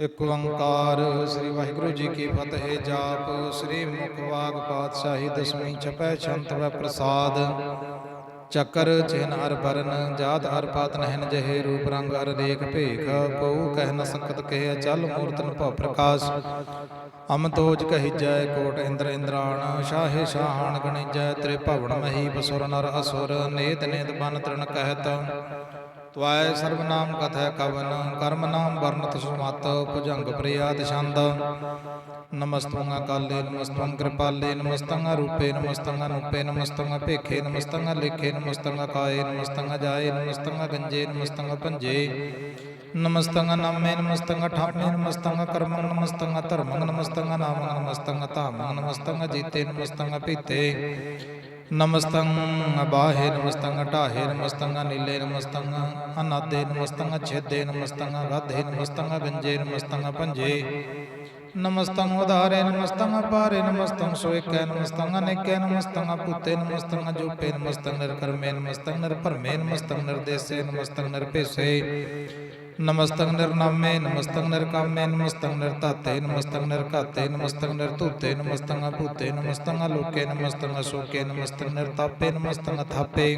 ਇਕ ਓੰਕਾਰ ਸ੍ਰੀ ਵਾਹਿਗੁਰੂ ਜੀ ਕੀ ਫਤਿਹ ਜਾਪ, ਸ੍ਰੀ ਮੁਖਵਾਗ ਪਾਤਸ਼ਾਹੀ ਦਸਵੀਂ ਛਪੈ ਛੰਤ ਵੈ ਪ੍ਰਸਾਦ। ਚੱਕਰ ਚਿਨ ਅਰ ਬਰਨ ਜਾਤ ਅਰ ਪਾਤ ਨਹਿਨ ਜਹੇ, ਰੂਪ ਰੰਗ ਹਰ ਰੇਖ ਭੇਖ। ਕਉ ਕਹਿ ਨ ਸਕਤ ਕਹਿ, ਅਚਲ ਮੂਰਤਨ ਭਉ ਪ੍ਰਕਾਸ਼। ਅਮਤੋਜ ਤੋਜ ਕਹੀਜੈ, ਕੋਟ ਇੰਦਰ ਇੰਦਰਾਣ, ਸ਼ਾਹੇ ਸ਼ਾਹਣ ਗਣਿ ਜੈ ਭਵਨ ਮਹੀ ਬਸੁਰ ਨਰ ਅਸੁਰ, ਨੇਤ ਨੇਤ ਬਨ ਤ੍ਰਿਣ ਕਹਿਤ। ਤਵਾਇ ਸਰਬ ਨਾਮ ਕਥੈ ਕਵਨ, ਕਰਮ ਨਾਮ ਵਰਨਤ ਸੁਮਤ ਭੁਜੰਗ ਪ੍ਰਿਆਤ ਛੰਦ। ਨਮਸਤੰ ਅਕਾਲੇ, ਨਮਸਤੰ ਕਿਰਪਾਲੇ, ਨਮਸਤੰ ਰੂਪੇ, ਨਮਸਤੰ ਅਨੂਪੇ, ਨਮਸਤੰ ਭੇਖੇ, ਨਮਸਤੰ ਲੇਖੇ, ਨਮਸਤੰ ਕਾਏ, ਨਮਸਤੰ ਜਾਏ, ਨਮਸਤੰ ਗੰਜੇ, ਨਮਸਤੰ ਭੰਜੇ। ਨਮਸਤੰ ਨਾਮੇ, ਨਮਸਤੰ ਠਾਮੇ, ਨਮਸਤੰ ਕਰਮੰ, ਨਮਸਤੰ ਧਰਮੰ, ਨਮਸਤੰ ਨਾਮੰ, ਨਮਸਤੰ ਧਾਮੰ, ਨਮਸਤੰ ਜੀਤੇ, ਨਮਸਤੰ ਪੀਤੇ ਨਮਸਤੰ ਬਾਹੇ ਨਮਸਤੰ ਢਾਹੇ ਨਮਸਤੰ ਨੀਲੇ ਨਮਸਤੰ ਅਨਾਦੇ ਨਮਸਤੰ ਛੇਦੇ ਨਮਸਤੰ ਰਾਧੇ ਨਮਸਤੰ ਗੰਜੇ ਨਮਸਤੰ ਭੰਜੇ ਨਮਸਤੰ ਉਧਾਰੇ ਨਮਸਤੰ ਪਾਰੇ ਨਮਸਤੰ ਸੋਇਕੈ ਨਮਸਤੰ ਅਨੇਕੈ ਨਮਸਤੰ ਪੁੱਤੇ ਨਮਸਤੰ ਜੋਪੇ ਨਮਸਤੰ ਨਿਰਕਰਮੇ ਨਮਸਤੰ ਨਿਰਭਰਮੇ ਨਮਸਤੰ ਨਿਰਦੇਸੇ ਨਮਸਤੰ ਨਿਰਭੇਸੇ ਨਮਸਤੰ ਨਿਰਨਾਮੇ ਨਮਸਤੰ ਨਿਰਕਾਮੇ ਨਮਸਤੰ ਨਿਰਧਾਤੇ ਨਮਸਤੰ ਨਿਰਘਾਤੇ ਨਮਸਤੰ ਨਿਰਧੂਤੇ ਨਮਸਤੰ ਅਭੂਤੇ ਨਮਸਤੰ ਅਲੋਕੇ ਨਮਸਤੰ ਅਸ਼ੋਕੇ ਨਮਸਤੰ ਨਿਰਤਾਪੇ ਨਮਸਤੰ ਅਥਾਪੇ।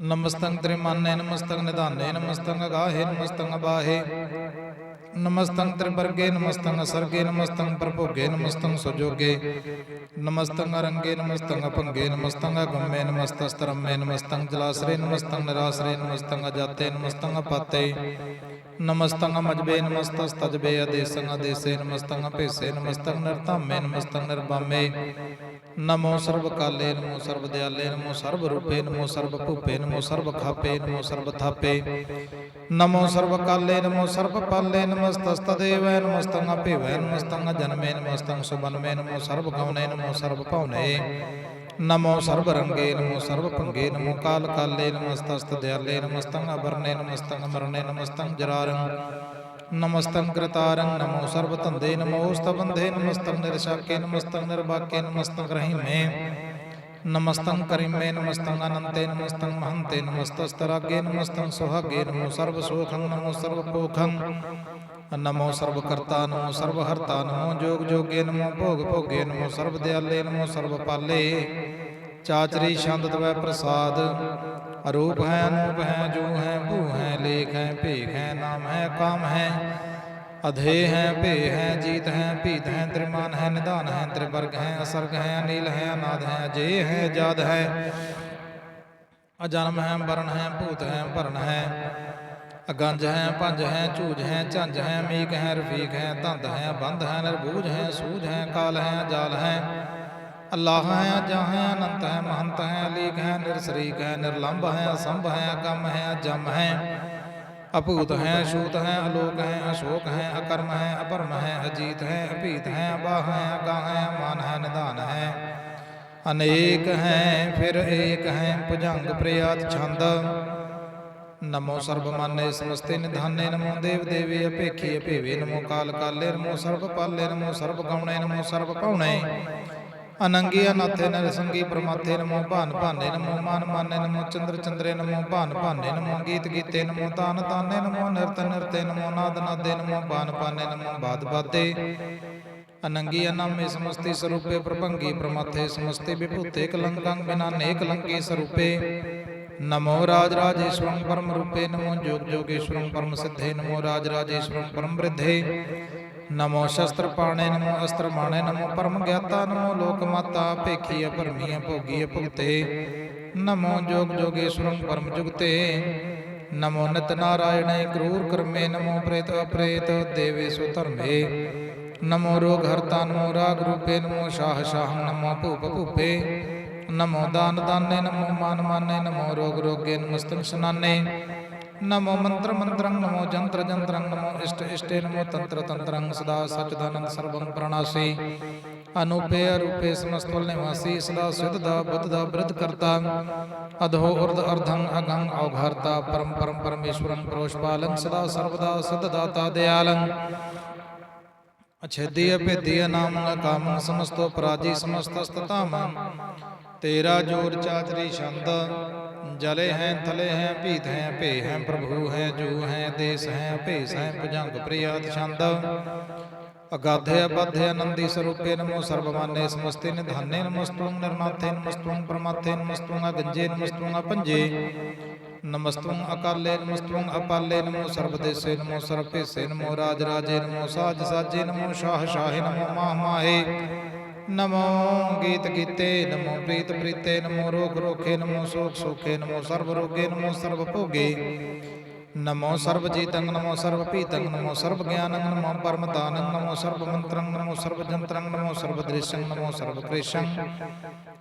ਨਮਸਤੰ ਤ੍ਰਿਮਾਨੇ ਨਮਸਤੰ ਨਿਧਾਨੇ ਨਮਸਤੰ ਅਗਾਹੇ ਨਮਸਤੰ ਅਬਾਹੇ। ਨਮਸਤੰ ਤ੍ਰਿਵਰਗੇ ਨਮਸਤੰ ਸਰਗੇ ਨਮਸਤੰ ਪ੍ਰਭੋਗੇ, ਨਮਸਤੰ ਸੁਜੋਗੇ। ਨਮਸਤੰ ਅਰੰਗੇ, ਨਮਸਤੰ ਅਪੰਗੇ, ਨਮਸਤੰ ਅਗੰਮੇ ਨਮਸਤਸਤਰਮੇ ਨਮਸਤੰ ਜਲਾਸਰੇ, ਨਮਸਤੰ ਨਿਰਾਸਰੇ, ਨਮਸਤੰ ਅਜਾਤੇ, ਨਮਸਤੰ ਅਪਾਤੇ। ਨਮਸਤੰ ਮਜਬੇ ਨਮਸਤਸਤਜਬੇ ਅਦੇਸੰ ਅਦੇਸੇ, ਨਮਸਤੰ ਅਭੇਸੇ ਨਮਸਤੰ ਨਿਰਧਾਮੇ, ਨਮਸਤੰ ਨਿਰਬਾਮੇ। ਨਮੋ ਸਰਬ ਕਾਲੇ ਨਮੋ ਸਰਬ ਦਿਆਲੇ ਨਮੋ ਸਰਬ ਰੂਪੇ ਨਮੋ ਸਰਬ ਭੂਪੇ ਨਮੋ ਸਰਬ ਖਾਪੇ ਨਮੋ ਸਰਬ ਥਾਪੇ ਨਮੋ ਸਰਬ ਕਾਲੇ ਨਮੋ ਸਰਬ ਪਾਲੇ ਨਮਸਤਸਤ ਦੇਵੈ ਨਮਸਤੰ ਅਭਿਵੈ ਨਮਸਤੰ ਜਨਮੇ ਨਮਸਤੰ ਸੁਬਨਮੇ, ਨਮੋ ਸਰਬ ਗਉਨੇ ਨਮੋ ਸਰਬ ਭਉਨੇ ਨਮੋ ਸਰਬ ਰੰਗੇ ਨਮੋ ਸਰਬ ਭੰਗੇ ਨਮੋ ਕਾਲ ਕਾਲੇ ਨਮਸਤਸਤ ਦਿਆਲੇ ਨਮਸਤੰ ਅਬਰਨੇ ਨਮਸਤੰ ਮਰਨੇ ਨਮਸਤੰ ਜਰਾਰੰ ਨਮਸਤੰ ਕ੍ਰਤਾਰੰ, ਨਮੋ ਸਰਬ ਧੰਦੇ ਨਮੋ ਸਤਬੰਧੇ ਨਮਸਤੰ, ਨਿਰਸ਼ਾਕੇ ਨਮਸਤੰ ਨਿਰਬਾਕੇ ਨਮਸਤੰ ਰਹੀਮੇ ਨਮਸਤੰ ਕਰੀਮੇ ਨਮਸਤੰ ਅਨੰਤੇ, ਨਮਸਤੰ ਮਹੰਤੇ ਨਮਸਤਸਤਰਾਗੇ ਨਮਸਤੰ ਸੁਹਾਗੇ, ਨਮੋ ਸਰਬ ਸੋਖੰ, ਨਮੋ ਸਰਬ ਪੋਖੰ। ਨਮੋ ਸਰਬ ਕਰਤਾ, ਨਮੋ ਸਰਬ ਹਰਤਾ, ਨਮੋ ਜੋਗ ਜੋਗੇ, ਨਮੋ ਭੋਗ ਭੋਗੇ, ਨਮੋ ਸਰਬ ਦਿਆਲੇ ਨਮੋ ਸਰਬ ਪਾਲੇ ਚਾਚਰੀ ਛੰਦ ਤਵੈ ਪ੍ਰਸਾਦ ਅਰੂਪ ਹੈ ਅਨੂਪ ਹੈ ਜੋ ਹੈ ਭੂ ਹੈ ਲੇਖ ਹੈ ਭੇਖ ਹੈ ਨਾਮ ਹੈ ਕਾਮ ਹੈ ਅਧੇ ਹੈ ਭੇ ਹੈ ਜੀਤ ਹੈ ਭੀਤ ਹੈ ਤ੍ਰਿਮਾਨ ਹੈ ਨਿਧਾਨ ਹੈ ਤ੍ਰਿਵਰਗ ਹੈ ਅਸਰਗ ਹੈ ਅਨੀਲ ਹੈ ਅਨਾਦ ਹੈ ਅਜੇ ਹੈ ਜਦ ਹੈ ਅਜਨਮ ਹੈ ਵਰਨ ਹੈ ਭੂਤ ਹੈ ਭਰਨ ਹੈ ਅਗੰਜ ਹੈ ਪੰਜ ਹੈ ਝੂਜ ਹੈ ਝੰਜ ਹੈ ਮੀਕ ਹੈ ਰਫੀਕ ਹੈ ਧੰਦ ਹੈ ਬੰਧ ਹੈ ਅੱਲਾਹ ਹੈ ਜਹ ਹੈ, ਅਨੰਤ ਹੈ, ਮਹੰਤ ਹੈ, ਅਲੀਕ ਹੈ, ਨਿਰਸਰੀਕ ਹੈ ਨਿਰਲੰਭ ਹੈ, ਅਸੰਭ ਹੈ ਅਗੰਮ ਹੈ ਜਮ ਹੈ। ਅਭੂਤ ਹੈ ਸ਼ੂਤ ਹੈ, ਅਲੋਕ ਹੈ, ਅਸ਼ੋਕ ਹੈ, ਅਕਰਮ ਹੈ, ਅਪਰਮ ਹੈ, ਅਜੀਤ ਹੈ, ਅਭੀਤ ਹੈ, ਅਬਾਹ ਹੈ ਅਗਾ ਹੈ, ਮਾਨ ਹੈ, ਨਿਧਾਨ ਹੈ। ਅਨੇਕ ਹੈ, ਫਿਰ ਏਕ ਹੈ, ਭੁਜੰਗ, ਪ੍ਰਿਆਤ, ਛੰਦ। ਨਮੋ ਸਰਬਮਾਨੇ ਸਮਸਤੇ ਨਿਧਾਨੇ, ਨਮੋ ਦੇਵ ਦੇਵੀ, ਅਪੇਖੀ, ਅਭੇਵੇ, ਨਮੋ ਕਾਲ, ਕਾਲੇ, ਨਮੋ ਸਰਬ ਪਾਲੇ, ਨਮੋ ਸਰਬ ਗਾਉਣੇ, ਨਮੋ ਸਰਬ ਭਉਣੇ ਨਾਥੇ ਅਨਾਥੇ ਨਰਸੰਗੀ ਪ੍ਰਮਾਥੇ ਨਮੋ ਭਾਨ ਭਾਨੇ ਨਮੋ ਮਾਨ ਮਾਨੇ ਨਮੋ ਚੰਦਰ ਚੰਦਰੇ ਨਮੋ ਭਾਨ ਭਾਨੇ ਨਮੋ ਗੀਤ ਗੀਤੇ ਨਮੋ ਤਾਨ ਤਾਨੇ ਨਮੋ ਨਿਰਤ ਨਿਰਤੇ ਨਮੋ ਨਾਦ ਨਾਦੇ ਨਮੋ ਬਾਨ ਪਾਨੇ ਨਮੋ ਬਾਦ ਬਾਦੇ। ਅਨੰਗੀ ਅਨਾਮੇ ਸਮਸਤੀ ਸਰੂਪੇ ਪ੍ਰਭੰਗੀ ਪ੍ਰਮਾਥੇ ਸਮਸਤੇ ਵਿਭੂਤੇ ਕਲੰਕੰ ਬਿਨਾ ਨੇਕ ਲੰਕੀ ਸਰੂਪੇ। ਨਮੋ ਰਾਜ ਰਾਜੇਸ਼ਵਰੰ ਪਰਮ ਰੂਪੇ ਨਮੋ ਜੋਗ ਜੋਗੇਸ਼ਵਰੰ ਪਰਮ ਸਿੱਧੇ। ਨਮੋ ਰਾਜ ਰਾਜੇਸ਼ਵਰੰ ਪਰਮ ਬ੍ਰਿਧੇ ਨਮੋ ਸ਼ਸਤਰ ਪਾਣੇ, ਨਮੋ ਅਸਤਰ ਮਾਣੇ, ਨਮੋ ਪਰਮ ਗਿਆਤਾ, ਨਮੋ ਲੋਕ ਮਾਤਾ ਭੇਖੀ ਭਰਮੀ ਭੋਗੀ ਭੁਗਤੇ। ਨਮੋ ਜੋਗ ਜੋਗੇਸ਼ਵਰੰ ਪਰਮ ਜੁਗਤੇ। ਨਮੋ ਨਿਤ ਨਾਰਾਇਣੇ, ਕਰੂਰ ਕਰਮੇ, ਨਮੋ ਪ੍ਰੇਤ ਅਪ੍ਰੇਤ ਦੇਵੇਸ਼ੁ ਧਰਮੇ। ਨਮੋ ਰੋਗ ਹਰਤਾ, ਨਮੋ ਰਾਗ ਰੂਪੇ, ਨਮੋ ਸ਼ਾਹ ਸ਼ਾਹ, ਨਮੋ ਭੂਪ ਭੂਪੇ। ਨਮੋ ਦਾਨ ਦਾਨੇ, ਨਮੋ ਮਾਨ ਮਾਨੇ, ਨਮੋ ਰੋਗ ਰੋਗੇ, ਨਮਸਤੰ ਸਨਾਨੇ ਨਮੋ ਮੰਤਰ ਮੰਤਰੰ ਨਮੋ ਜੰਤਰ ਜੰਤਰੰ ਨਮੋ ਇਸ਼ਟ ਇਸ਼ਟੇ ਨਮੋ ਤੰਤਰ ਤੰਤਰੰ ਸਦਾ ਸਚਦਾਨੰਦ ਸਰਬੰ ਪ੍ਰਣਾਸੀ ਅਨੂਪੇ ਅਰੂਪੇ ਸਮਸਤਵਲ ਨਿਵਾਸੀ ਸਦਾ ਸਿਧ ਦਾ ਬੁੱਧ ਦਾ ਬ੍ਰਿਧ ਕਰਤਾ ਅਧੋ ਉਰਧ ਅਰਧੰ ਅਗੰ ਔਘਰਤਾ ਪਰਮ ਪਰਮ ਪਰਮੇਸ਼ਵਰੰ ਪ੍ਰੋਸ਼ਪਾਲੰ ਸਦਾ ਸਰਬਦਾ ਸਿਧ ਦਾਤਾ ਦਿਆਲੰ ਅਛੇਦੀ ਅਭੇਦੀ ਨਾਮੰ ਕਾਮੰ ਸਮਸਤੋ ਪਰਾਜੀ ਸਮਸਤਸਤਤਾਮੰ ਤੇਰਾ ਜੋਰ ਚਾਚਰੀ ਛੰਦ ਜਲੇ ਹੈ ਥਲੇ ਹੈ ਭੀਤ ਹੈ ਭੇ ਹੈ ਪ੍ਰਭੂ ਹੈ ਜੂ ਹੈ ਦੇਸ ਹੈ ਭੇਸ ਹੈ ਭੁਜੰਗ ਪ੍ਰਿਆਤ ਛੰਦ ਅਗਾਧੇ ਅਬਧੇ ਆਨੰਦੀ ਸਰੂਪੇ ਨਮੋ ਸਰਬਮਾਨੇ ਸਮਸਤੇ ਨਿਧਾਨੇ ਨਮਸਤੁੰ ਨਿਰਨਾਥੇ ਨਮਸਤੁੰ ਪਰਮਾਥੇ ਨਮਸਤੁੰ ਅਗੰਜੇ ਨਮਸਤੁੰ ਅਪੰਜੇ ਨਮਸਤੁੰ ਅਕਾਲੇ ਨਮਸਤੁੰ ਅਪਾਲੇ ਨਮੋ ਸਰਬਦੇਸੇ ਨਮੋ ਸਰਬੇਸੇ ਨਮੋ ਰਾਜ ਰਾਜੇ ਨਮੋ ਸਾਜ ਸਾਜੇ ਨਮੋ ਸ਼ਾਹ ਸ਼ਾਹੇ ਨਮੋ ਮਾਹ ਮਾਹੇ ਨਮੋ ਗੀਤ ਗੀਤੇ ਨਮੋ ਪ੍ਰੀਤ ਪ੍ਰੀਤੇ ਨਮੋ ਰੋਗ ਰੋਖੇ ਨਮੋ ਸੋਖ ਸੋਖੇ ਨਮੋ ਸਰਬ ਰੋਗੇ ਨਮੋ ਸਰਬ ਭੋਗੇ ਨਮੋ ਸਰਬ ਜੀਤੰ ਨਮੋ ਸਰਬ ਪੀਤੰ ਨਮੋ ਸਰਬ ਗਿਆਨੰ ਨਮੋ ਪਰਮ ਦਾਨੰ ਨਮੋ ਸਰਬ ਮੰਤਰੰ ਨਮੋ ਸਰਬ ਜੰਤਰੰ ਨਮੋ ਸਰਬ ਦ੍ਰਿਸ਼ੰ ਨਮੋ ਸਰਬ ਕ੍ਰਿਸ਼ੰ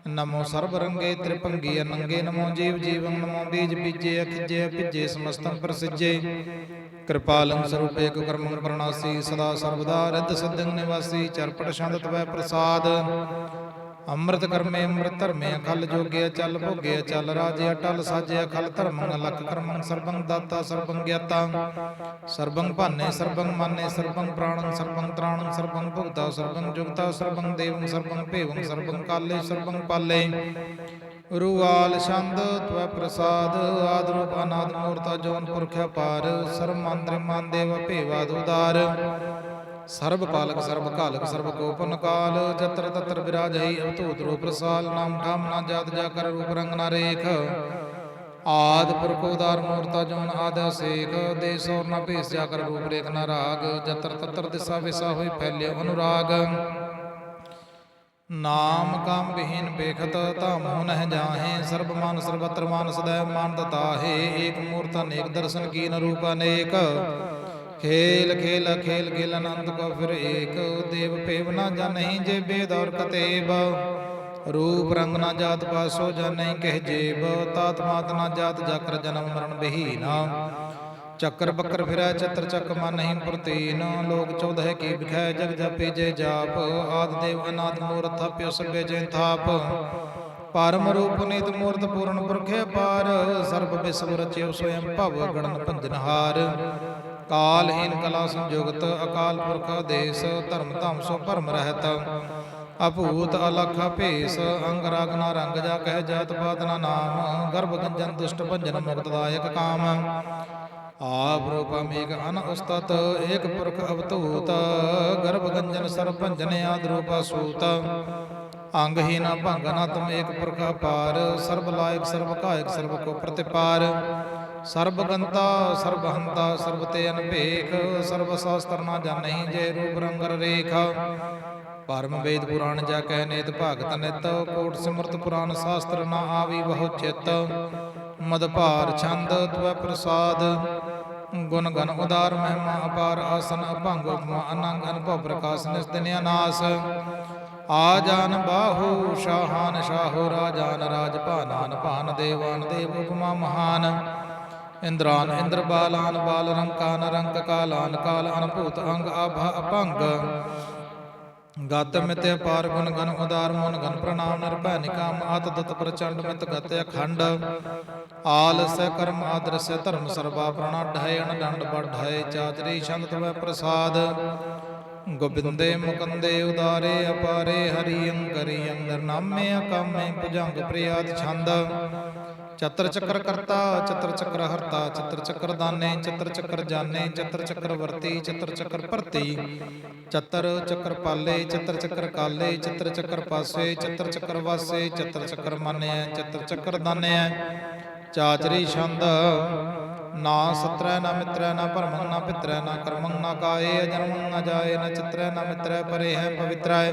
ਨਮੋ ਸਰਬ ਰੰਗੇ ਤ੍ਰਿਪੰਗੀ ਅਨੰਗੇ ਨਮੋ ਜੀਵ ਜੀਵੰ ਨਮੋ ਬੀਜ ਬੀਜੇ ਅਖਿਜੇ ਅਪਿਜੇ ਸਮਸਤੰ ਪ੍ਰਸਿਜੇ ਕਿਰਪਾਲੰ ਸਰੂਪ ਕੁ ਕਰਮੰ ਪ੍ਰਣਾਸੀ, ਸਦਾ ਸਰਵਦਾ ਰਿੱਧ ਸਿद्धੰ ਨਿਵਾਸੀ, ਚਰਪਟ ਛੰਦ ਤਵੈ ਪ੍ਰਸਾਦ। ਅੰਮ੍ਰਿਤ ਕਰਮੇ ਅੰਮ੍ਰਿਤ ਧਰਮੇ, ਅਖਲ ਜੋਗੇ ਚੱਲ ਭੋਗੇ ਚੱਲ ਰਾਜੇ ਅਟਲ, ਸਾਜੇ ਅਖਲ ਧਰਮੰ ਲਖ ਕਰਮੰ ਸਰਬੰ ਦਾਤਾ ਸਰਬੰ ਗਿਆਤਾ। ਸਰਬੰ ਭਾਨੇ ਸਰਬੰ ਮਾਨੇ ਸਰਬੰ ਪ੍ਰਾਣੰ ਸਰਬੰ ਤ੍ਰਾਣੰ ਸਰਬੰ ਭੁਗਤਾ ਸਰਬੰ ਜੁਗਤਾ ਸਰਬੰ ਦੇਵੰ ਸਰਬੰ ਭੇਵੰ ਸਰਬੰ ਕਾਲੇ ਸਰਬੰ ਪਾਲੇ। ਰੂਆਲ ਛੰਦ ਤਵੈ ਪ੍ਰਸਾਦ, ਆਦ ਰੂਪ ਅਨਾਦ ਮੂਰਤਾ, ਜੋਨ ਪੁਰਖ ਅਪਾਰ ਸਰਬ ਮੰਤਰ ਮਨ ਦੇਵ ਭੇਵਾਦ ਉਦਾਰ। ਸਰਬ ਪਾਲਕ ਸਰਬ ਕਾਲਕ, ਸਰਬ ਕੋਪਨ ਕਾਲ, ਜਤਰ ਤਤਰ ਵਿਰਾਜਈ ਅਵਤੂਤ ਰੂਪ ਰਸਾਲ, ਨਾਮ ਠਾਮ ਨਾ ਜਾਤ ਜਾ ਕਰ ਰੂਪ ਰੰਗ ਨਾ ਰੇਖ। ਆਦ ਪੁਰਖ ਉਦਾਰ ਮੂਰਤਾ, ਜੋਨ ਆਦ ਸੇਖ ਦੇ ਔਰ ਨਾ ਭੇਸ ਜਾ ਕਰ ਰੂਪ ਰੇਖ ਨਾ ਰਾਗ, ਜਤਰ ਤਤਰ ਦਿਸਾ ਵਿਸਾ ਹੋਈ ਫੈਲਿਆ ਅਨੁਰਾਗ। ਨਾਮ ਕਾਮ ਵਿਹੀਨ ਬੇਖਤ ਧਾਮ ਹੋ ਨਹਿ ਜਾਹੇ, ਸਰਬ ਮਨ ਸਰਬਤਰ ਮਨ ਸਦੈ ਮਨ ਦਤਾਹੇ ਏਕ ਮੂਰਤ ਅਨੇਕ ਦਰਸ਼ਨ ਕੀਨ ਰੂਪ ਅਨੇਕ। ਖੇਲ ਖੇਲ ਖੇਲ ਖੇਲ ਅਨੰਦ ਕੋ ਫਿਰ ਏਕ, ਦੇਵ ਭੇਵ ਨਾ ਜਾਣਹੀਂ ਜੇ ਬੇਦ ਔਰ ਕਤੇਬ। ਰੂਪ ਰੰਗ ਨਾ ਜਾਤ ਪਾਸੋ ਜਾਣਹੀਂ ਕਹਿ ਜੇਬ ਤਾਤ ਮਾਤ ਨਾ ਜਾਤ ਜਾਕਰ ਜਨਮ ਮਰਨ ਬਹੀਨਾ ਚੱਕਰ ਬੱਕਰ ਫਿਰੈ, ਚਤਰ ਚੱਕ ਮਨ ਨਹੀਂ ਪ੍ਰਤੀਨ। ਲੋਕ 14 ਕੀ ਵਿਖੈ, ਜਗ ਜਪੇ ਜੇ ਜਾਪ। ਆਦ ਦੇਵ ਅਨਾਦ ਮੂਰਤ ਥਾਪਿਓ ਸਭੇ ਜੇ ਥਾਪ। ਪਰਮ ਰੂਪ ਨੀਤ ਮੂਰਤ ਪੂਰਨ ਪੁਰਖੇ ਪਾਰ ਸਰਬ ਵਿਸਵ ਰਚਿਓ ਸੋਇਮ ਭਵ ਗਣਨ ਭੰਜਨਹਾਰ ਕਾਲਹੀਨ ਕਲਾ ਸੰਯੁਗਤ ਅਕਾਲ ਪੁਰਖ ਦੇਸ, ਧਰਮ ਧਮ ਸੋ ਭਰਮ ਰਹਿਤ। ਅਭੂਤ ਅਲਖ ਭੇਸ, ਅੰਗ ਰਾਗ ਨਾ ਰੰਗ ਜਾ ਕਹਿ ਜਾਤ ਪਾਤ ਨਾ ਨਾਮ। ਗਰਭ ਗੰਜਨ ਦੁਸ਼ਟ ਭੰਜਨ ਮੁਕਤਦਾਇਕ ਕਾਮ। ਆਪ ਰੂਪਮੇਕ ਅਨ ਉਸਤਤ, ਏਕ ਪੁਰਖ ਅਵਤੂਤ ਗਰਭ ਗੰਜਨ ਸਰਬ ਭੰਜਨ ਆਦ ਰੂਪਾ ਸੂਤ। ਅੰਗ ਅੰਗਹੀਨ ਭੰਗ, ਨਾ ਤੁਮ ਏਕ ਪੁਰਖ ਅਪਾਰ, ਸਰਬ ਲਾਇਕ, ਸਰਬ ਕਾਇਕ, ਸਰਬ ਕੋ ਪ੍ਰਤਿਪਾਰ। ਸਰਬ ਗੰਤਾ, ਸਰਬ ਹੰਤਾ, ਸਰਬ ਤੇ ਅਨਭੇਖ, ਸਰਬ ਸ਼ਾਸਤਰ ਨਾ ਜਾਣਹੀਂ ਜੇ ਰੂਪ ਰੰਗਰ ਰੇਖ ਪਰਮ ਵੇਦ ਪੁਰਾਣ ਜਾ ਕਹਿ ਨੇਤ ਭਗਤ ਨਿਤ, ਕੋਟ ਸਿਮਰਤ ਪੁਰਾਨ ਸ਼ਾਸਤਰ ਨਾ ਆਵੀ ਬਹੁ ਚਿਤ। ਮਦ ਭਾਰ ਛੰਦ, ਤਵੈ ਪ੍ਰਸਾਦ। ਗੁਣ ਗਨ ਉਦਾਰ ਮਹਿਮਾ ਅਪਾਰ ਆਸਨ ਅਭੰਗ ਉਪਮਾ ਅਨੰਗ ਅਨਭਵ ਪ੍ਰਕਾਸ਼ ਨਿਸ ਦਿਨ ਅਨਾਸ ਆ ਜਾਨ ਬਾਹੂ ਸ਼ਾਹਾਨ ਸ਼ਾਹੋ ਰਾਜਾਨ ਰਾਜ ਭਾਨਾਨ ਭਾਨ ਦੇਵਾਨ ਦੇਵ ਉਪਮਾ ਮਹਾਨ। ਇੰਦਰਾਨ ਇੰਦਰ ਬਾਲਾਨ ਬਾਲ ਰੰਕਾਨ ਰੰਕ ਕਾਲਾਨ ਕਾਲ ਅਨਭੂਤ ਅੰਗ ਆਭਾ ਅਪੰਗ ਗਤ ਮਿਤ ਅਪਾਰ ਗੁਣ ਗਨ ਉਦਾਰ ਮਨ ਗਨ ਪ੍ਰਣਾਮ ਨਿਰਭੈ ਨਿਕਾਮ ਆਤ ਦਤ ਪ੍ਰਚੰਡ ਮਿਤ ਗਤ ਅਖੰਡ। ਆਲਸ ਕਰਮ ਆਦਰਸ ਧਰਮ ਸਰਬਾ ਪ੍ਰਣਾ ਢਾਇ ਅਣ ਡੰਡ ਬਢਾਇ ਚਾਚਰੀ ਛੰਦ ਤਵੈ ਪ੍ਰਸਾਦ। ਗੋਬਿੰਦੇ ਮੁਕੰਦੇ ਉਦਾਰੇ ਅਪਾਰੇ ਹਰੀ ਅੰਕਰੀ ਅੰਦਰ ਨਾਮੇ ਅਕਾਮੇ ਭੁਜੰਗ ਪ੍ਰਿਆਦ ਛੰਦ। ਚਤਰ ਚੱਕਰ ਕਰਤਾ ਚਤਰ ਚੱਕਰ ਹਰਤਾ ਚਤਰ ਚੱਕਰ ਦਾਨੇ ਚਤਰ ਚੱਕਰ ਜਾਣੇ ਚਤਰ ਚੱਕਰ ਵਰਤੀ ਚਤਰ ਚੱਕਰ ਭਰਤੀ ਚਤਰ ਚੱਕਰ ਪਾਲੇ ਚਤਰ ਚੱਕਰ ਕਾਲੇ ਚਤਰ ਚੱਕਰ ਪਾਸੇ ਚਤਰ ਚੱਕਰ ਵਾਸੇ ਚਤਰ ਚੱਕਰ ਮਾਨਿਆ ਚਤਰ ਚੱਕਰ ਦਾਨਿਆ ਚਾਚਰੀ ਛੰਦ। ਨਾ ਸਤਰੈ, ਨਾ ਮਿਤਰੈ, ਨਾ ਭਰਮੰ, ਨਾ ਪਿਤਰੈ, ਨਾ ਕਰਮੰ, ਨਾ ਕਾਏ, ਅਜਨਮੰ, ਨਾ ਜਾਏ, ਨਾ ਚਿਤਰੈ, ਨਾ ਮਿਤਰੈ ਪਰੇ ਹੈ ਪਵਿੱਤਰੈ।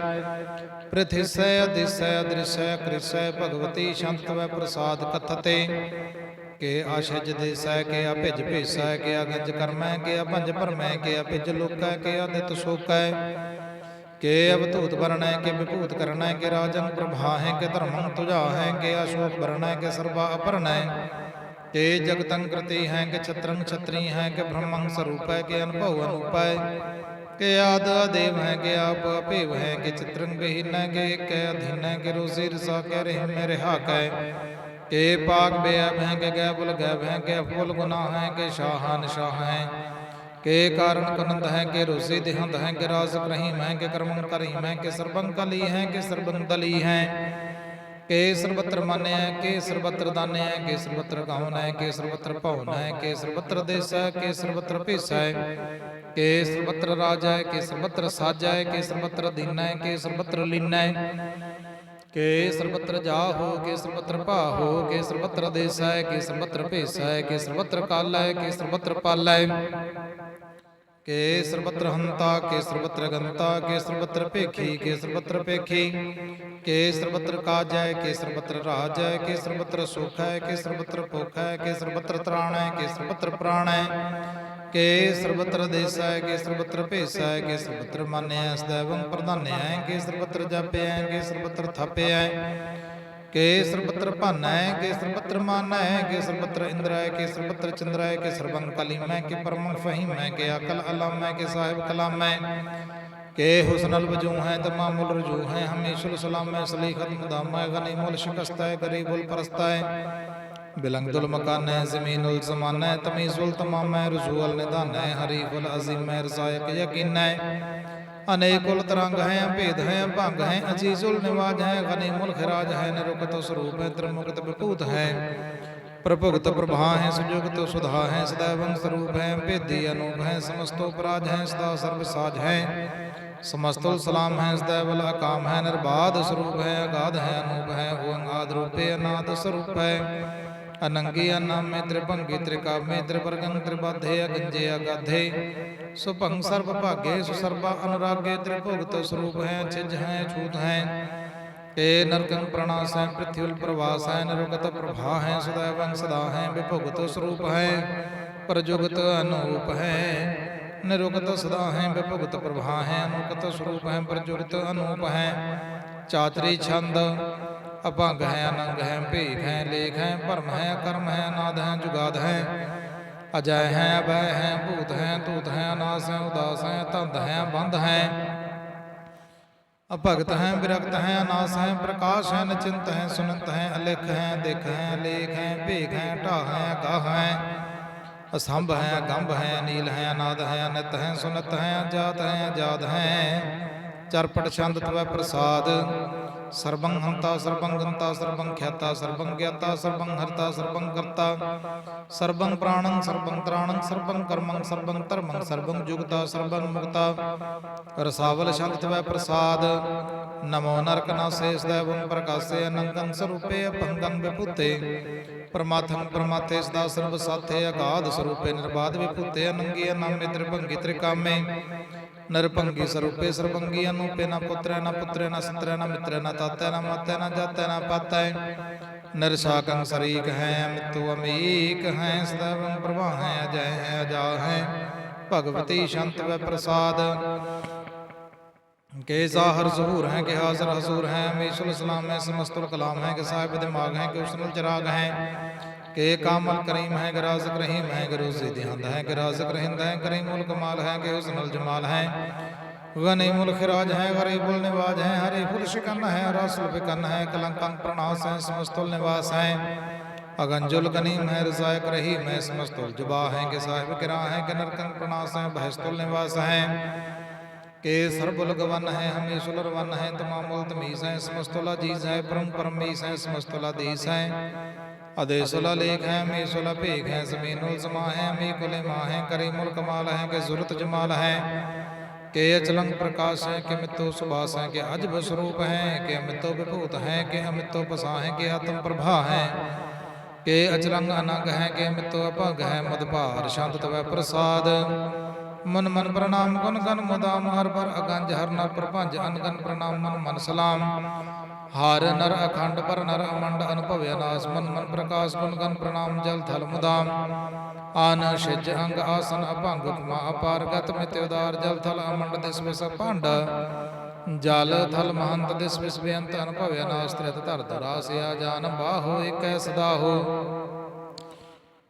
ਪ੍ਰਥਿਸੈ, ਅਦਿਸੈ, ਅਦ੍ਰਿਸੈ, ਕ੍ਰਿਸੈ, ਭਗਵਤੀ ਸ਼ੰਤ ਪ੍ਰਸਾਦ ਕਥਤੇ। ਕੇ ਆਸ਼ਜ ਦੇਸੈ, ਕੇ ਅਭਿਜ ਭੇਸੈ, ਕੇ ਅਗੰਜ ਕਰਮੈ, ਕੇ ਭੰਜ ਭਰਮੈ, ਕੇ ਅਭਿਜ ਲੋਕੈ, ਕੇ ਅਦਿਤ ਸੋਕੈ। ਕੇ ਅਵਧੂਤ ਵਰਣੈ, ਕੇ ਵਿਭੂਤ ਕਰਣੈ ਕੇ ਰਾਜੰ ਪ੍ਰਭਾ ਹੈ ਕੇ ਧਰਮੰ ਤੁਜਾ ਹੈ ਕੇ ਅਸ਼ੋਕ ਵਰਣੈ, ਕੇ ਸਰਬਾ ਅਪਰਣੈ ਕੇ ਜਗਤੰ ਕ੍ਰਤੀ ਹੈ ਕੇ ਛਤਰੰ ਛਤਰੀ ਹੈ ਕੇ ਬ੍ਰਹਮੰ ਸਰੂਪੈ ਕੇ ਅਨਭਵ ਅਨੂਪੈ ਕੇ ਆਦ ਦੇਵ ਹੈ ਕੇ ਆਪ ਅਭੇਵ ਹੈ ਕੇ ਚਿਤਰੰ ਬਹੀਨੈ ਕੇ ਕੈ ਅਧੀਨੈ ਕੇ ਰੋਜ਼ੀ ਰਸਾ ਕੇ ਰਹਿ ਮੇਰੇ ਹਾਕੈ ਕੇ ਪਾਕ ਬੇਅਬ ਹੈ ਕੇ ਗੈ ਬੁਲ ਗੈ ਹੈ ਕੇ ਫੁੱਲ ਗੁਨਾਹ ਹੈ ਕੇ ਸ਼ਾਹਾਨ ਸ਼ਾਹ ਹੈ ਕੇ ਕਾਰਨ ਕਨੰਦ ਹੈ ਕੇ ਰੋਜ਼ੀ ਦੇਹੰਦ ਹੈ ਕੇ ਰਾਜ਼ ਰਹੀਮ ਹੈ ਕੇ ਕਰਮੰ ਕਰੀਮ ਹੈ ਕੇ ਸਰਬੰ ਕਲੀ ਹੈ ਕੇ ਸਰਬੰ ਦਲੀ ਹੈ ਕੇ ਸਰਬਤਰ ਮਾਨਿਆ ਕੇ ਸਰਬਤਰ ਦਾਨਿਆ ਕੇ ਸਰਬਤਰ ਗਾਉਨੈ ਕੇ ਸਰਬਤਰ ਭਉਨੈ ਕੇ ਸਰਬਤਰ ਦੇਸੈ ਕੇ ਸਰਬਤਰ ਭੇਸੈ ਕੇ ਸਰਬਤਰ ਰਾਜੈ ਕੇ ਸਰਬਤਰ ਸਾਜੈ ਕੇ ਸਰਬਤਰ ਦੀਨੈ ਕੇ ਸਰਬਤਰ ਲੀਨੈ ਕੇ ਸਰਬਤਰ ਜਾਹੋ ਕੇ ਸਰਬਤਰ ਭਾਹੋ ਕੇ ਸਰਬਤਰ ਦੇਸੈ ਕੇ ਸਰਬਤਰ ਭੇਸੈ ਕੇ ਸਰਬਤਰ ਕਾਲੈ ਕੇ ਸਰਬਤਰ ਪਾਲੈ ਕੇ ਸਰਬਤਰ ਹੰਤਾ ਕੇ ਸਰਬਤਰ ਗੰਤਾ ਕੇ ਸਰਬਤਰ ਭੇਖੀ ਕੇ ਸਰਬਤਰ ਭੇਖੀ। ਕੇ ਸਰਬਤਰ ਕਾਜੈ ਕੇ ਸਰਬਤਰ ਰਾਜੈ ਕੇ ਸਰਬਤਰ ਸੁਖੈ ਕੇ ਸਰਬਤਰ ਭੁਖੈ ਕੇ ਸਰਬਤਰ ਤ੍ਰਾਣੈ ਕੇ ਸਰਬਤਰ ਪ੍ਰਾਣੈ। ਕੇ ਸਰਬਤਰ ਦੇਸੈ ਕੇ ਸਰਬਤਰ ਭੇਸੈ ਕੇ ਸਰਬਤਰ ਮਾਨਿਆ ਸदैवੰ ਪ੍ਰਧਾਨਿਆ ਕੇ ਸਰਬਤਰ ਜਪਿਆ ਕੇ ਸਰਬਤਰ ਥਪਿਆ ਕੇ ਸਰਬਤਰ ਭਾਨੈ ਕੇ ਸਰਬਤਰ ਮਾਨੈ ਕੇ ਸਰਬਤਰ ਇੰਦਰੈ ਕੇ ਸਰਬਤਰ ਚੰਦਰੈ ਕੇ ਸਰਬੰ ਕਲੀਮੈ ਕੇ ਪਰਮੰ ਫਹੀਮੈ ਕੇ ਅਕਲ ਅਲਮੈ ਕੇ ਸਾਹਿਬ ਕਲਾਮੈ ਕੇ ਹੁਸਨਲ ਵਜੂ ਹੈ ਤਮਾਮੁਲ ਰਜੂ ਹੈ ਹਮੇਸ਼ੁਲ ਸਲਾਮੈ ਸਲੀਖਤ ਮੁਦਾਮੈ ਗਨੀਮੁਲ ਸ਼ਿਕਸਤੈ ਗਰੀਬੁਲ ਪਰਸਤੈ ਬਿਲੰਗਦੁਲ ਮਕਾਨੈ ਜ਼ਮੀਨੁਲ ਜ਼ਮਾਨੈ ਤਮੀਜ਼ੁਲ ਤਮਾਮੈ ਰਜੂਅਲ ਨਿਦਾਨੈ ਹਰੀਫੁਲ ਅਜ਼ੀਮੈ ਰਜ਼ਾਇਕ ਯਕੀਨੈ ਅਨੇਕੁਲ ਤਰੰਗ ਹੈ अनेकुल तरंग हैं भेद हैं भंग हैं अजीजुल निवाज हैं गनीमुल खिराज हैं निरुक्त स्वरूप हैं त्रिमुक्त विभूत है प्रभुक्त प्रभा हैं सुजुक्त सुधा हैं सदैव स्वरूप हैं भेदी अनूप हैं समस्तोपराज हैं सदा सर्वसाज हैं समस्तुल सलाम है सदैवल काम है निर्बाध स्वरूप है अगाध है अनूप है ओंगाध रूपे अनाथ स्वरूप है ਅਨੰਗੀ ਅਨਾਮੇ ਤ੍ਰਿਭੰਗੀ ਤ੍ਰਿਕਾਮੇ ਤ੍ਰਿਵਰਗੰ ਤ੍ਰਿਬਾਧੇ ਅਗੰਜੇ ਅਗਾਧੇ। ਸੁਭੰ ਸਰਬ ਭਾਗੇ ਸੁਸਰਬਾ ਅਨੁਰਾਗੇ ਤ੍ਰਿਭੁਗਤ ਸਰੂਪ ਹੈ ਛਿਜ ਹੈ, ਛੂਤ ਹੈ। ਏ ਨਰਕੰ ਪ੍ਰਣਾਸੈ ਪ੍ਰਿਥਿਵਿਲ ਪ੍ਰਵਾਸੈ ਨਿਰੁਗਤ ਪ੍ਰਭਾ ਹੈ ਸदैवੰ ਸਦਾ ਹੈ ਵਿਭੁਗਤ ਸਰੂਪ ਹੈ, ਪ੍ਰਜੁਗਤ ਅਨੂਪ ਹੈ। ਨਿਰੁਗਤ ਸਦਾ ਹੈ ਵਿਭੁਗਤ ਪ੍ਰਭਾ ਹੈ ਅਨੁਗਤ ਸਰੂਪ ਹੈ, ਪ੍ਰਜੁਗਤ ਅਨੂਪ ਹੈ। ਚਾਤਰੀ ਛੰਦ ਅਭੰਗ ਹੈ, ਅਨੰਗ ਹੈ ਭੇਖ ਹੈ, ਲੇਖ ਹੈ ਭਰਮ ਹੈ, ਕਰਮ ਹੈ, ਅਨਾਦ ਹੈ, ਜੁਗਾਦ ਹੈ। ਅਜੈ ਹੈ, ਅਭੈ ਹੈ, ਭੂਤ ਹੈ ਤੂਤ ਹੈ, ਅਨਾਸ ਹੈ, ਉਦਾਸ ਹੈ ਧੰਦ ਹੈ ਬੰਧ ਹੈ। ਅਭਗਤ ਹੈ, ਵਿਰਕਤ ਹੈ, ਅਨਾਸ ਹੈ, ਪ੍ਰਕਾਸ਼ ਹੈ, ਨਚਿੰਤ ਹੈ, ਸੁਨੰਤ ਹੈ, ਅਲਿਖ ਹੈ, ਦਿਖ ਹੈ, ਲੇਖ ਹੈ ਭੇਖ ਹੈ, ਢਾਹ ਹੈ ਗਾਹ ਹੈ। ਅਸੰਭ ਹੈ ਗੰਭ ਹੈ, ਅਨੀਲ ਹੈ, ਅਨਾਦ ਹੈ, ਅਨਿਤ ਹੈ, ਸੁਨਤ ਹੈ, ਅਜਾਤ ਹੈ, ਅਜਾਦ ਹੈ। ਚਰਪਟ ਛੰਦ ਤਵੈ ਪ੍ਰਸਾਦ। ਸਰਬੰ ਹੰਤਾ ਸਰਬੰ ਗੰਤਾ ਸਰਬੰ ਖਿਆਤਾ ਸਰਬੰ ਗਿਆਤਾ ਸਰਬੰ ਹਰਤਾ ਸਰਬੰ ਕਰਤਾ। ਸਰਬੰ ਪ੍ਰਾਣੰ ਸਰਬੰ ਤ੍ਰਾਣੰ ਸਰਬੰ ਕਰਮੰ ਸਰਬੰ ਧਰਮੰ ਸਰਬੰ ਜੁਗਤਾ ਸਰਬੰ ਮੁਕਤਾ। ਰਸਾਵਲ ਛੰਦ ਤਵੈ ਪ੍ਰਸਾਦ। ਨਮੋ ਨਰਕ ਨਾਸੇ ਸदैवੰ ਪ੍ਰਕਾਸੇ ਅਨੰਦੰ ਸਰੂਪੇ ਅਭੰਗੰ ਵਿਭੂਤੇ। ਪਰਮਾਤਮ ਪਰਮਾਤੇ ਸਦਾ ਸਰਬ ਸਾਥੇ ਅਗਾਧ ਸਰੂਪੇ ਨਿਰਬਾਧ ਵਿਭੂਤੇ। ਅਨੰਗੀ ਅਨਾਮੇ ਤ੍ਰਿਭੰਗੀ ਤ੍ਰਿਕਾਮੇ। ਨਿਰਭੰਗੀ ਸਰੂਪੇ ਸਰਬੰਗੀ ਅਨੂਪੇ ਨਾ ਪੁੱਤਰੈ ਨਾ ਪੁੱਤਰੈ ਨਾ ਸੰਤਰੈ ਨਾ ਮਿੱਤਰੈ ਨਾ ਤਾਤੈ ਨਾ ਮਾਤੈ ਨਾ ਜਾਤੈ ਨਾ ਪਾਤੈ। ਨਿਰਸ਼ਾਕੰ ਸਰੀਕ ਹੈ ਅਮਿਤੁ ਅਮੀਕ ਹੈ ਸਦਾਵੰ ਪ੍ਰਭਾ ਹੈ ਅਜੈ ਹੈ ਅਜਾ ਹੈ। ਭਗਵਤੀ ਸ਼ੰਤ ਵੈ ਪ੍ਰਸਾਦ। ਕੇ ਜ਼ਾਹਰ ਜ਼ਹੂਰ ਹੈ, ਕਿ ਹਾਜ਼ਰ ਹਜ਼ੂਰ ਹੈ ਹਮੇਸ਼ੁਲ ਸਲਾਮ ਹੈ, ਸਮਸਤੁਲ ਕਲਾਮ ਹੈ, ਕਿ ਸਾਹਿਬ ਦਿਮਾਗ ਹੈ, ਕਿ ਉਸਨੁਲ ਚਰਾਗ ਹੈ ਕਿ ਕਾਮਲ ਕਰੀਮ ਹੈ ਕਿ ਰਾਜ਼ਕ ਰਹੀਮ ਹੈ ਕਿ ਰੋਜ਼ੀ ਦਿਹਾਂਦਾ ਹੈ ਕਿ ਰਾਜ਼ਕ ਰਹਿੰਦਾ ਹੈ ਕਰੀਮੁਲ ਕਮਾਲ ਹੈ ਕਿ ਉਸਨੁਲ ਜਮਾਲ ਹੈ ਗਨੀਮੁਲ ਖਿਰਾਜ ਹੈ ਗਰੀਬੁਲ ਨਿਵਾਜ ਹੈ ਹਰੀਫੁਲ ਸ਼ਿਕਨ ਹੈ ਰਸੁਲ ਬਿਕਨ ਹੈ ਕਲੰਕੰ ਪ੍ਰਣਾਸ ਹੈ ਸਮਸਤੁਲ ਨਿਵਾਸ ਹੈ ਅਗੰਜੁਲ ਗਨੀਮ ਹੈ ਰਜ਼ਾਇਕ ਰਹੀਮ ਹੈ ਸਮਸਤੁਲ ਜੁਬਾ ਹੈ ਕਿ ਸਾਹਿਬ ਕਿਰਾ ਹੈ ਕਿ ਨਰਕੰ ਪ੍ਰਣਾਸ ਹੈ ਬਹਿਸਤੁਲ ਨਿਵਾਸ ਹੈ ਕੇ ਸਰਬੁਲ ਗਵਨ ਹੈ ਹਮੇਸ਼ੁਲ ਰਵਨ ਹੈ ਤਮਾਮੁਲ ਤਮੀਜ਼ ਹੈ ਸਮਸਤੁਲ ਅਜੀਜ਼ ਹੈ ਪਰਮ ਪਰਮੇਸ਼ ਹੈ ਸਮਸਤੁਲ ਆਦੇਸ ਹੈ ਅਦੇਸੁਲ ਲੇਖ ਹੈ ਮੇਸੁਲ ਭੇਖ ਹੈ ਜ਼ਮੀਨੁਲ ਸਮਾ ਹੈ ਮੇ ਕੁਲੇ ਮਾ ਹੈ ਕਰੀਮੁਲ ਕਮਾਲ ਹੈ ਕਿ ਜ਼ੁਰਤ ਜਮਾਲ ਹੈ ਕੇ ਅਚਲੰਗ ਪ੍ਰਕਾਸ਼ ਹੈ ਕਿ ਮਿੱਤੋ ਸੁਭਾਸ ਹੈ ਕਿ ਅਜਬ ਸਰੂਪ ਹੈ ਕਿ ਅਮਿਤੋ ਵਿਭੂਤ ਹੈ ਕਿ ਅਮਿਤੋ ਪਸਾ ਹੈ ਕਿ ਆਤਮ ਪ੍ਰਭਾ ਹੈ ਕਿ ਅਚਲੰਗ ਅਨੰਗ ਹੈ ਕਿ ਮਿੱਤੋ ਅਭੰਗ ਹੈ ਮਦਭਾਰ ਸ਼ਾਂਤ ਤਵੈ ਪ੍ਰਸਾਦ ਮਨ ਮਨ ਪ੍ਰਣਾਮ ਗੁਣ ਗਨ ਮੁਦਾਮ ਹਰ ਪਰ ਅਗੰਜ ਹਰ ਨਰ ਹਰ ਨਰ ਅਖੰਡ ਪਰ ਨਰ ਅਮੰਡ ਅਨੁਭਵਿ ਅਨਾਸ, ਮਨ ਮਨ ਪ੍ਰਕਾਸ਼ ਗੁਣ ਗਨ ਪ੍ਰਣਾਮ, ਜਲ ਥਲ ਮੁਦਾਮ। ਆਨ ਛਿਜ ਅੰਗ ਆਸਨ ਅਭੰਗ ਉਪਮਾ ਅਪਾਰ ਗਤ ਮਿਤ ਉਦਾਰ, ਜਲ ਥਲ ਅਮੰਡ ਦਿਸ ਵਿਸ ਭੰਡ ਜਲ ਥਲ ਮਹੰਤ ਦਿਸ ਵਿਸ ਬੇਅੰਤ ਅਨੁਭਵਿ ਅਨਾਸ, ਤ੍ਰਿਤ ਧਰ ਦਰਾਸ ਆ ਜਾਨ ਬਾਹੋ, ਏਕੈ ਸਦਾ ਹੋ।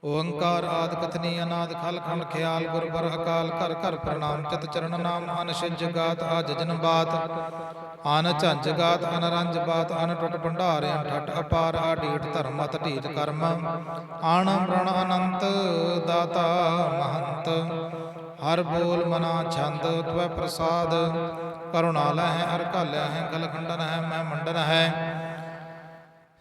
ਓੰਕਾਰ ਆਦ ਕਥਨੀ ਅਨਾਦ ਖਲ ਖੰਡ ਖਿਆਲ ਗੁਰਬਰ ਅਕਾਲ ਘਰ ਘਰ ਪ੍ਰਣਾਮ, ਚਿਤ ਚਰਨ ਨਾਮ ਅਨਸ਼ਿਜ ਗਾਤ ਆਜ ਜਨ ਬਾਤ। ਅਨ ਝੰਜ ਗਾਤ, ਅਨ ਰੰਜ ਰੰਜਬਾਤ ਅਨ ਟਟ ਭੰਡਾਰ ਅਨ ਠਟ ਅਪਾਰ, ਆਡੀਟ ਧਰਮ ਅਤ ਢੀਟ ਕਰਮ। ਆਣ ਪ੍ਰਣ ਅਨੰਤ ਦਾਤਾ ਮਹੰਤ, ਹਰ ਬੋਲ ਮਨਾ ਛੰਦ, ਤਵੈ ਪ੍ਰਸਾਦ। ਕਰੁਣਾ ਲਹਿ ਹਰ ਕਾਲਿਆ ਹੈ, ਗਲ ਖੰਡਨ ਹੈ, ਮੈਂ ਮੰਡਨ ਹੈ।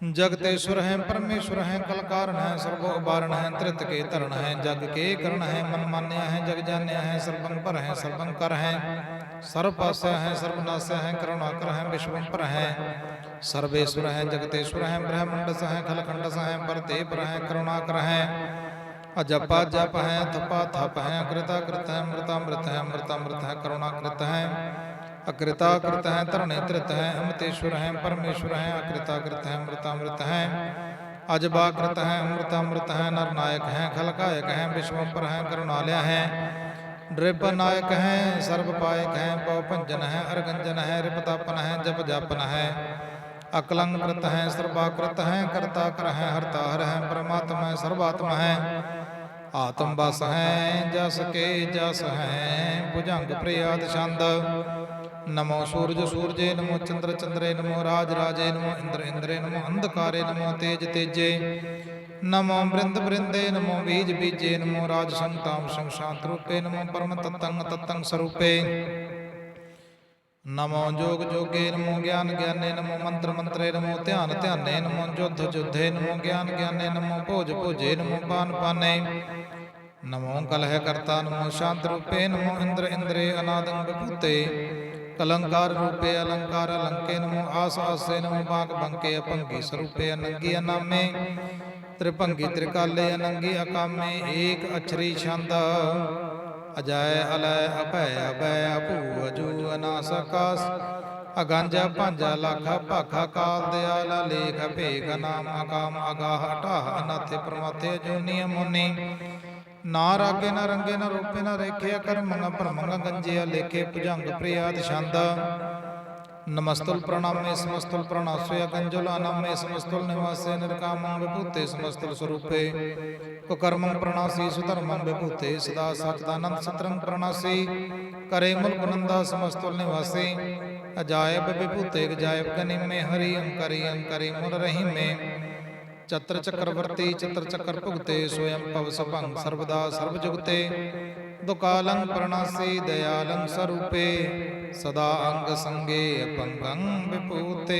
ਜਗਤੇਸ਼ਵਰ ਹੈ ਪਰਮੇਸ਼ਵਰ ਹੈ, ਕਲਕਾਰਨ ਹੈ ਸਰਬੋਬਾਰਨ ਹੈ, ਤ੍ਰਿਤ ਕੇ ਧਰਨ ਹੈ, ਜਗ ਕੇ ਕਰਨ ਹੈ, ਮਨ ਮਾਨਿਆ ਹੈ, ਜਗ ਜਾਣਿਆ ਹੈ ਸਰਬੰਪਰ ਹੈ ਸਰਬੰਕਰ ਹੈ। सर्वं कर है, सर्वनाश है, करुणाकर है विश्वं पर है। सर्वेश्वर है, जगतेश्वर है, ब्रह्मंडस है, खलखंडस है परते पर है, करुणाकर है। अजपा जप है थपा थप है कृता कृत है, मृतामृत है मृतामृत है, करुणाकृत है। अकृता कृत है तरणे कृत है, अमृतेश्वर है, परमेश्वर है अकृता कृत है, मृतामृत है। अजबा कृत है, अमृतामृत है, नरनायक है, खलकायक है विश्वम्पर है, करुणालय है। ਨ੍ਰਿਪ ਨਾਇਕ ਹੈ, ਸਰਬ ਪਾਇਕ ਹੈ, ਪਉ ਭੰਜਨ ਹੈ, ਅਰਗੰਜਨ ਹੈ, ਰਿਪਤਾਪਨ ਹੈ, ਜਪ ਜਾਪਨ ਹੈ। ਅਕਲੰਕ੍ਰਿਤ ਹੈ, ਸਰਬਾਕ੍ਰਿਤ ਹੈ ਕਰਤਾ ਕਰ ਹੈ ਹਰਤਾ ਹਰ ਹੈ, ਪ੍ਰਮਾਤਮਾ ਹੈ ਹੈ। ਆਤਮ ਬਸ ਹੈ, ਜਸ ਕੇ ਜਸ ਹੈ, ਭੁਜੰਗ ਪ੍ਰਿਆਦ ਛੰਦ। ਨਮੋ ਸੂਰਜ ਸੂਰਜੇ, ਨਮੋ ਚੰਦਰ ਚੰਦਰੇ, ਨਮੋ ਰਾਜ ਰਾਜੇ, ਨਮੋ ਇੰਦਰ ਇੰਦਰੇ, ਨਮੋ ਅੰਧਕਾਰੇ, ਨਮੋ ਤੇਜ ਤੇਜੇ। ਨਮੋ ਬ੍ਰਿੰਦ ਬ੍ਰਿੰਦੇ, ਨਮੋ ਬੀਜ ਬੀਜੇ, ਨਮੋ ਰਾਜ ਸੰਤਾਮ ਸੰਸ਼ਾਂਤ ਰੂਪੇ, ਨਮੋ ਪਰਮ ਤਤੰਗ ਤਤੰਗ ਸਰੂਪੇ। ਨਮੋ ਜੋਗ ਜੋਗੇ, ਨਮੋ ਗਿਆਨ ਗਿਆਨੇ, ਨਮੋ ਮੰਤਰ ਮੰਤਰੇ, ਨਮੋ ਧਿਆਨ ਧਿਆਨੇ, ਨਮੋ ਜੁਧ ਜੁਧੇ, ਨਮੋ ਗਿਆਨ ਗਿਆਨੇ, ਨਮੋ ਭੋਜ ਭੋਜੇ, ਨਮੋ ਪਾਨ ਪਾਨੇ। ਨਮੋ ਕਲਹਿ ਕਰਤਾ, ਨਮੋ ਸ਼ਾਂਤ ਰੂਪੇ, ਨਮੋ ਇੰਦਰ ਇੰਦਰੇ ਅਨਾਦੰ ਵਿਭੂਤੇ ਕਲੰਕਾਰ ਰੂਪੇ, ਅਲੰਕਾਰ ਅਲੰਕੇ, ਨਮੋ ਆਸ ਆਸੇ, ਨਮੋ ਬਾਗ ਬੰਕੇ, ਅਪੰਗੀ ਸਰੂਪੇ, ਅਨੰਗੀ ਅਨਾਮੇ। ਤ੍ਰਿਭੰਗੀ ਤ੍ਰਿਕਾਲੇ ਅਨੰਗੀ ਅਕਾਮੇ ਏਕ ਅਛਰੀ ਛੰਦ। ਅਜੈ ਅਲੈ, ਅਭੈ ਅਭੈ, ਅਭੂ, ਅਜੂ ਅਨਾਸਕਾਸ ਅਗੰਜਾ, ਭਾਂਜਾ, ਲਾਖਾ, ਭਾਖਾ ਕਾਲ ਦਿਆਲਾ, ਲੇਖ, ਭੇਖ, ਨਾਮ, ਅਕਾਮ, ਅਗਾਹ ਹਟਾਹ ਅਨਾਥੇ ਪ੍ਰਮਾਤੇ ਜੋਨੀ ਮੁਨੀ ਨਾ ਰਾਗੇ, ਨਾ ਰੰਗੇ, ਨਾ ਰੂਪੇ, ਨਾ ਰੇਖੇ ਕਰਮ ਨਾ ਭਰਮੰਗ ਗੰਜਿਆ ਲੇਖੇ ਭੁਜੰਗ, ਪ੍ਰਿਆਦ, ਛੰਦ। ਨਮਸਤੁਲ ਪ੍ਰਣਾਮੇ, ਸਮਸਤੁਲ ਪ੍ਰਣਾਸੋਯ ਗੰਜੁਲਾ ਨਾਮੇ ਸਮਸਤੁਲ ਨਿਵਾਸੇ, ਨਿਰਕਾਮੰ ਵਿਭੂਤੇ ਸਮਸਤੁਲ ਸਰੂਪੇ। ਕੁਕਰਮੰ ਪ੍ਰਣਾਸੀ, ਸੁਧਰਮੰ ਵਿਭੂਤੇ, ਸਦਾ ਸਚਦਾਨੰਦ ਸਤਰੰ ਪ੍ਰਣਾਸੀ। ਕਰੇ ਮੁਲਕ ਨੰਦਾ ਸਮਸਤੁਲ ਨਿਵਾਸੇ। ਅਜਾਇਬ ਵਿਭੂਤੇ ਗਜਾਇਬ ਗਨਿਮੇ ਹਰੀ ਅੰਕਰੀ ਅੰਕਰੀ ਮੁਰ ਰਹੀਮੇ। ਚਤਰ ਚੱਕਰਵਰਤੀ, ਚਤਰ ਚੱਕਰ ਭੁਗਤੇ ਸੋਇਮ ਭਵ ਸਭੰਗ ਸਰਬਦਾ ਸਰਬ ਜੁਗਤੇ। ਦੁਕਾਲੰ ਪ੍ਰਣਾਸੀ, ਦਇਆਲੰ ਸਰੂਪੇ। ਸਦਾ ਅੰਗ ਸੰਗੇ ਅਪੰਗੰ ਵਿਪੂਤੇ।